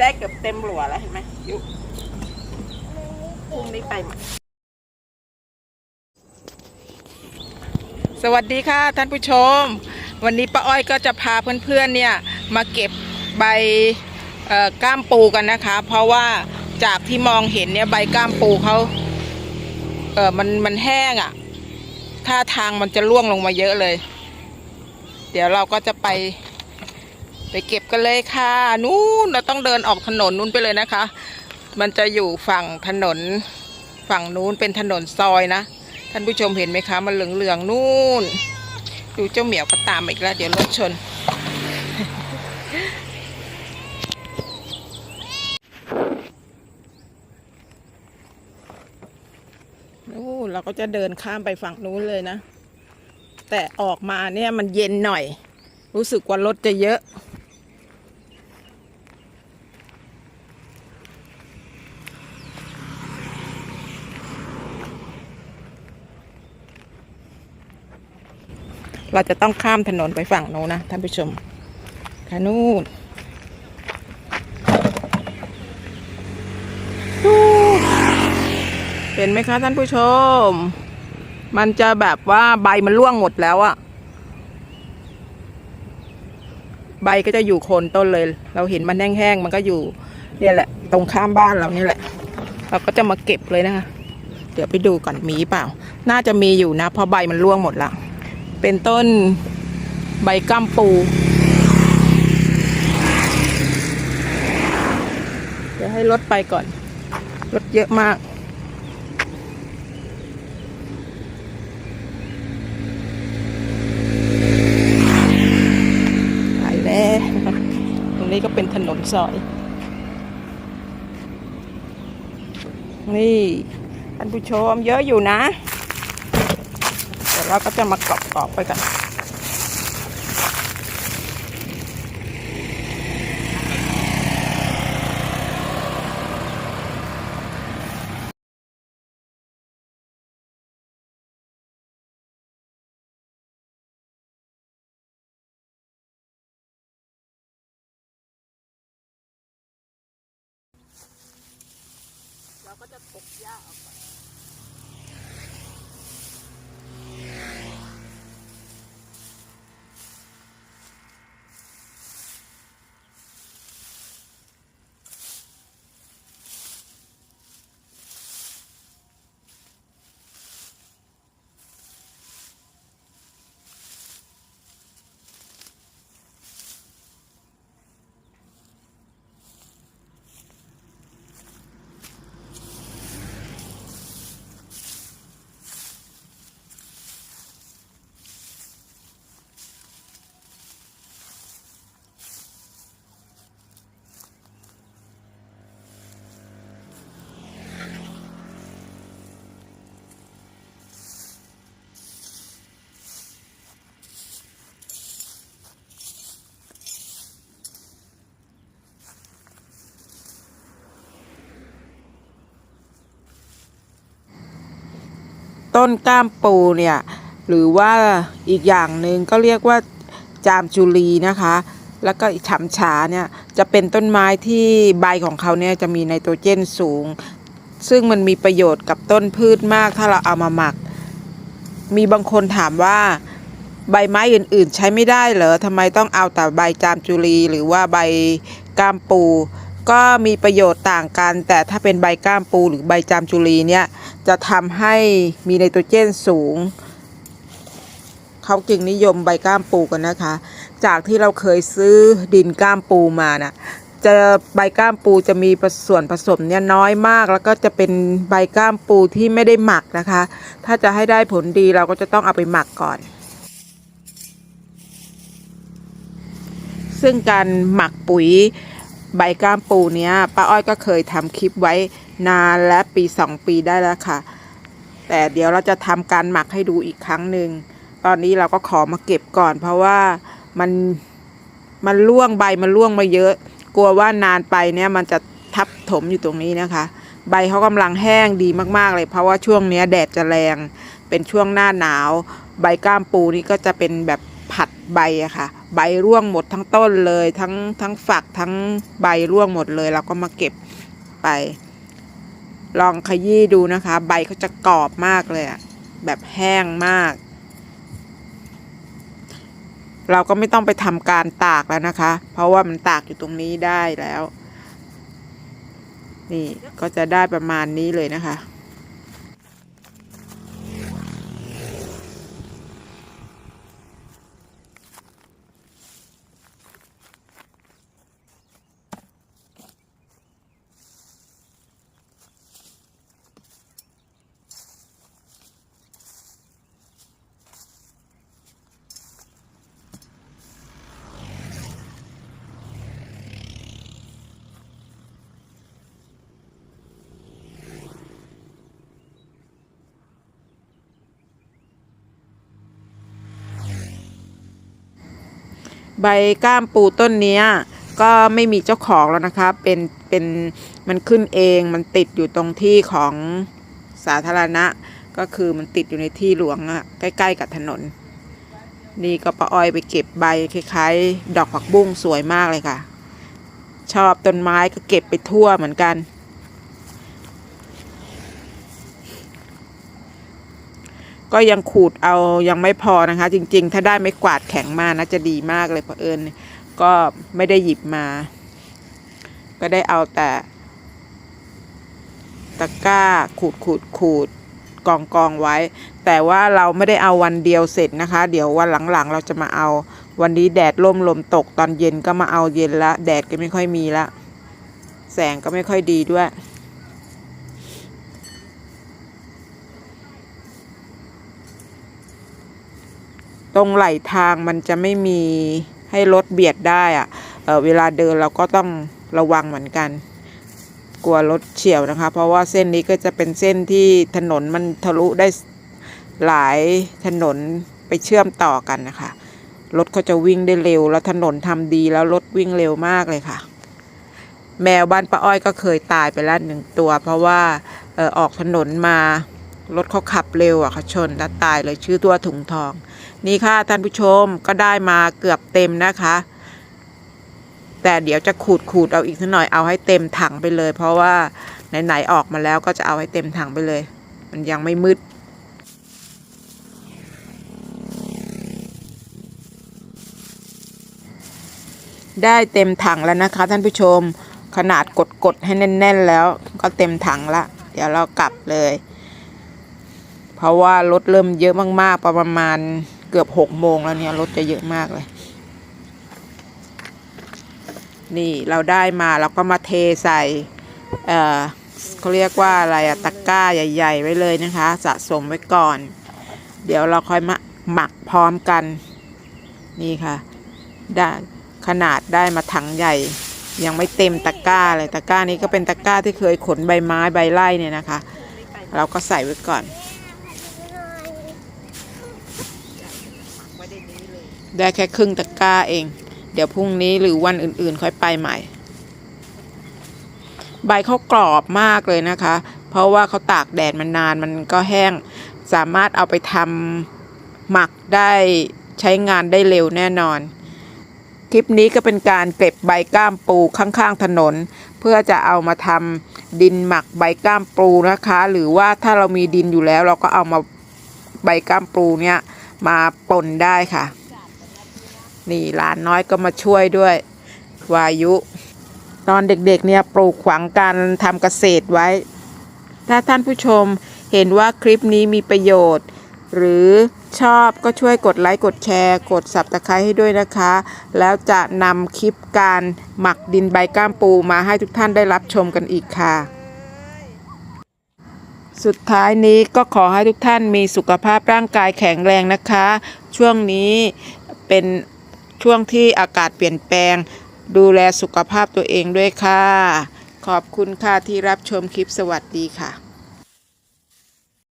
ได้เกือบเต็มหลัวแล้วเห็นไหมยุพุ่งนี้ไปม่สวัสดีค่ะท่านผู้ชม วันนี้ป้าอ้อยก็จะพาเพื่อนๆเนี่ยมาเก็บใบก้ามปูกันนะคะ เพราะว่าจากที่มองเห็นเนี่ยใบก้ามปูเขาเออมันมันแห้งอะ่ะท่าทางมันจะร่วงลงมาเยอะเลย เดี๋ยวเราก็จะไป ไปเก็บกันเลยค่ะ นู้นเราต้องเดินออกถนนนู้นไปเลยนะคะ มันจะอยู่ฝั่งถนน ฝั่งนู้นเป็นถนนซอยนะ ท่านผู้ชมเห็นไหมคะ มันเหลืองๆนู่น ดูเจ้าเหมียวก็ตามอีกแล้ว เดี๋ยวรถชน นู่นเราก็จะเดินข้ามไปฝั่งนู้นเลยนะ แต่ออกมาเนี่ยมันเย็นหน่อยรู้สึกว่ารถจะเยอะ เราจะต้องข้ามถนนไปฝั่งโน้นนะท่านผู้ชมค่ะนู่นเห็นไหมคะท่านผู้ชม มันจะแบบว่าใบมันร่วงหมดแล้วอะใบก็จะอยู่โคนต้นเลย เราเห็นมันแห้งๆ มันก็อยู่เนี่ยแหละ ตรงข้ามบ้านเรานี่แหละ เราก็จะมาเก็บเลยนะคะ เดี๋ยวไปดูก่อนมีเปล่า น่าจะมีอยู่นะเพราะใบมันร่วงหมดละ เป็นต้นใบกัมปู เดี๋ยวให้รถไปก่อน รถเยอะมาก ไปแล้ว ตรงนี้ก็เป็นถนนซอย นี่ท่านผู้ชมเยอะอยู่นะ เราก็จะมากรอบกรอบๆไปกันเราก็จะปกหญ้าออกก่อ ต้นก้ามปูเนี่ยหรือว่าอีกอย่างหนึ่งก็เรียกว่าจามจุลีนะคะ แล้วก็ฉำฉาเนี่ยจะเป็นต้นไม้ที่ใบของเขาเนี่ยจะมีไนโตรเจนสูง ซึ่งมันมีประโยชน์กับต้นพืชมากถ้าเราเอามาหมัก มีบางคนถามว่าใบไม้อื่นๆ ใช้ไม่ได้เหรอทำไมต้องเอาแต่ใบจามจุลีหรือว่าใบก้ามปู ก็มีประโยชน์ต่างกัน แต่ถ้าเป็นใบก้ามปูหรือใบจามจุลีเนี่ยจะทำให้มีไนโตรเจนสูง เขาจึงนิยมใบก้ามปูกันนะคะ จากที่เราเคยซื้อดินก้ามปูมานะ่ะจะใบก้ามปูจะมีส่วนผสมเนี่ยน้อยมาก แล้วก็จะเป็นใบก้ามปูที่ไม่ได้หมักนะคะ ถ้าจะให้ได้ผลดีเราก็จะต้องเอาไปหมักก่อน ซึ่งการหมักปุ๋ย ใบก้ามปูเนี้ยป้าอ้อยก็เคยทำคลิปไว้นานและปีสองปีได้แล้วค่ะ แต่เดี๋ยวเราจะทำการหมักให้ดูอีกครั้งหนึ่งตอนนี้เราก็ขอมาเก็บก่อน เพราะว่ามันมันร่วงใบมันร่วงมาเยอะ กลัวว่านานไปเนี่ยมันจะทับถมอยู่ตรงนี้นะคะ ใบเขากำลังแห้งดีมากๆเลย เพราะว่าช่วงนี้แดดจะแรงเป็นช่วงหน้าหนาว ใบก้ามปูนี่ก็จะเป็นแบบผัดใบอะค่ะ ใบร่วงหมดทั้งต้นเลย ทั้งทั้งฝักทั้งใบร่วงหมดเลยเราก็มาเก็บไป ลองขยี้ดูนะคะ ใบเขาจะกรอบมากเลยอะแบบแห้งมาก เราก็ไม่ต้องไปทำการตากแล้วนะคะ เพราะว่ามันตากอยู่ตรงนี้ได้แล้ว นี่ก็จะได้ประมาณนี้เลยนะคะ ใบก้ามปูต้นนี้ก็ไม่มีเจ้าของแล้วนะคะ เป็น เป็น มันขึ้นเอง มันติดอยู่ตรงที่ของสาธารณะ ก็คือมันติดอยู่ในที่หลวงอะใกล้ ๆ กับถนน นี่ก็ป้าอ้อยไปเก็บใบคล้ายๆ ดอกผักบุ้งสวยมากเลยค่ะ ชอบต้นไม้ก็เก็บไปทั่วเหมือนกัน ก็ยังขูดเอายังไม่พอนะคะ จริง ๆ ถ้าได้ไม่กวาดแข็งมานะจะดีมากเลยเพราะเอิญก็ไม่ได้หยิบมา ก็ได้เอาแต่ ตะกร้าขูดขูดขูดกองกองไว้ แต่ว่าเราไม่ได้เอาวันเดียวเสร็จนะคะ เดี๋ยววันหลังๆ เราจะมาเอาวันนี้แดดร่มลมตกตอนเย็นก็มาเอาเย็นละ แดดก็ไม่ค่อยมีละ แสงก็ไม่ค่อยดีด้วย ตรงไหลทางมันจะไม่มีให้รถเบียดได้อะเอเวลาเดินเราก็ต้องระวังเหมือนกัน กลัวรถเฉียวนะคะ เพราะว่าเส้นนี้ก็จะเป็นเส้นที่ถนนมันทะลุได้หลายถนนไปเชื่อมต่อกันนะคะ รถเขาจะวิ่งได้เร็ว แล้วถนนทำดีแล้วรถวิ่งเร็วมากเลยค่ะ แมวบ้านป้าอ้อยก็เคยตายไปแล้วหนึ่งตัว เพราะว่าออออกถนนมารถเขาขับเร็วอะเขาชนแล้วตายเลยชื่อตัวถุงทอง นี่ค่ะท่านผู้ชมก็ได้มาเกือบเต็มนะคะ แต่เดี๋ยวจะขูดขูดเอาอีกสักหน่อยเอาให้เต็มถังไปเลย เพราะว่าไหนๆออกมาแล้วก็จะเอาให้เต็มถังไปเลย มันยังไม่มืดได้เต็มถังแล้วนะคะ ท่านผู้ชมขนาดกดๆให้แน่น ๆ แล้วก็เต็มถังละ เดี๋ยวเรากลับเลย เพราะว่ารถเริ่มเยอะมากๆ ประมาณ เกือบหกโมงแล้วเนี่ยรถจะเยอะมากเลย นี่เราได้มาเราก็มาเทใส่เออเขาเรียกว่าอะไรอะตะกร้าใหญ่ ๆ ไว้เลยนะคะ สะสมไว้ก่อน เดี๋ยวเราค่อยมาหมักพร้อมกัน นี่ค่ะ ได้ขนาดได้มาถังใหญ่ ยังไม่เต็มตะกร้าเลยตะกร้านี้ก็เป็นตะกร้าที่เคยขนใบไม้ใบไร่เนี่ยนะคะ เราก็ใส่ไว้ก่อน ได้แค่ครึ่งตะกร้าเอง เดี๋ยวพรุ่งนี้หรือวันอื่นๆ ค่อยไปใหม่ ใบเขากรอบมากเลยนะคะ เพราะว่าเขาตากแดดมันนานมันก็แห้ง สามารถเอาไปทำหมักได้ใช้งานได้เร็วแน่นอน คลิปนี้ก็เป็นการเก็บใบก้ามปูข้างๆถนน เพื่อจะเอามาทำดินหมักใบก้ามปูนะคะ หรือว่าถ้าเรามีดินอยู่แล้วเราก็เอามาใบก้ามปูเนี่ย มาปนได้ค่ะ นี่หลานน้อยก็มาช่วยด้วย วายุ ตอนเด็กๆเนี่ยปลูกขวางการทำเกษตรไว้ ถ้าท่านผู้ชมเห็นว่าคลิปนี้มีประโยชน์ หรือชอบก็ช่วยกดไลค์ กดแชร์ กดสับตะไคร้ให้ด้วยนะคะ แล้วจะนำคลิปการหมักดินใบก้ามปูมาให้ทุกท่านได้รับชมกันอีกค่ะ สุดท้ายนี้ก็ขอให้ทุกท่านมีสุขภาพร่างกายแข็งแรงนะคะ ช่วงนี้เป็นช่วงที่อากาศเปลี่ยนแปลง ดูแลสุขภาพตัวเองด้วยค่ะ ขอบคุณค่ะที่รับชมคลิปสวัสดีค่ะ